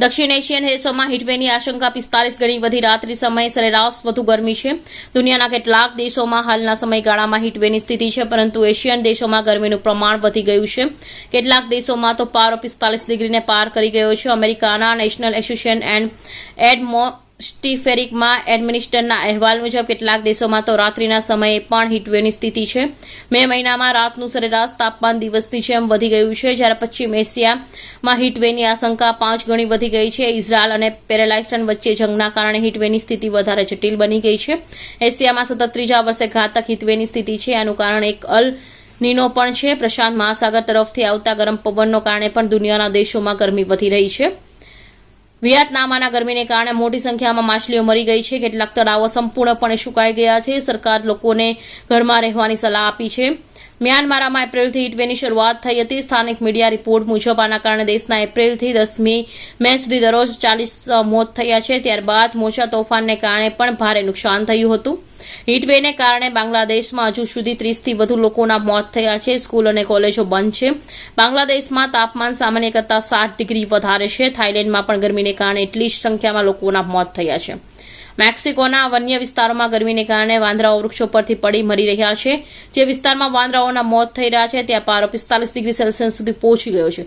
દક્ષિણ એશિયન દેશોમાં હીટવેની આશંકા પિસ્તાલીસ ગણી વધી રાત્રિ સમયે સરેરાશ વધુ ગરમી છે. દુનિયાના કેટલાક દેશોમાં હાલના સમયગાળામાં હીટવેની સ્થિતિ છે, પરંતુ એશિયન દેશોમાં ગરમીનું પ્રમાણ વધી ગયું છે. કેટલાક દેશોમાં તો પારો પિસ્તાલીસ ડિગ્રીને પાર કરી ગયો છે. અમેરિકાના નેશનલ એસોસિએશન એન્ડ એડમોસ્ટિફેરિકમાં એડમિનિસ્ટરના અહેવાલ મુજબ કેટલાક દેશોમાં તો રાત્રિના સમયે પણ હીટવેવની સ્થિતિ છે. મે મહિનામાં રાતનું સરેરાશ તાપમાન દિવસની જેમ વધી ગયું છે. જ્યારે પશ્ચિમ એશિયામાં હીટવેવની આશંકા પાંચ ગણી વધી ગઈ છે. ઇઝરાયલ અને પેરેલાઇસ્ટન વચ્ચે જંગના કારણે હીટવેવની સ્થિતિ વધારે જટિલ બની ગઈ છે. એશિયામાં સતત ત્રીજા વર્ષે ઘાતક હીટવેવની સ્થિતિ છે. આનું કારણ એક અલ નીનો પણ છે. પ્રશાંત મહાસાગર તરફથી આવતા ગરમ પવનનો કારણે પણ દુનિયાના દેશોમાં ગરમી વધી રહી છે. વિયતનામના ગરમીને કારણે મોટી સંખ્યામાં માછલીઓ મરી ગઈ છે. કેટલાક તળાવો સંપૂર્ણપણે સુકાઈ ગયા છે. સરકાર લોકોને ઘરમાં રહેવાની સલાહ આપી છે. મ્યાનમારમાં એપ્રિલથી હીટવેની શરૂઆત થઈ હતી. સ્થાનિક મીડિયા રિપોર્ટ મુજબ, આના કારણે દેશના એપ્રિલથી દસમી મે સુધી દરરોજ ચાલીસ મોત થયા છે. ત્યારબાદ મોજા તોફાનને કારણે પણ ભારે નુકસાન થયું હતું. હીટવેને કારણે બાંગ્લાદેશમાં હજુ સુધી ત્રીસથી વધુ લોકોના મોત થયા છે. સ્કૂલ અને કોલેજો બંધ છે. બાંગ્લાદેશમાં તાપમાન સામાન્ય કરતાં સાત ડિગ્રી વધારે છે. થાઇલેન્ડમાં પણ ગરમીને કારણે એટલી જ સંખ્યામાં લોકોના મોત થયા છે. મેક્સિકોના વન્ય વિસ્તારોમાં ગરમીને કારણે વાંદરાઓ વૃક્ષો પરથી પડી મરી રહ્યા છે. જે વિસ્તારમાં વાંદરાઓના મોત થઈ રહ્યા છે, ત્યાં પારો પિસ્તાલીસ ડિગ્રી સેલ્સિયસ સુધી પહોંચી ગયો છે.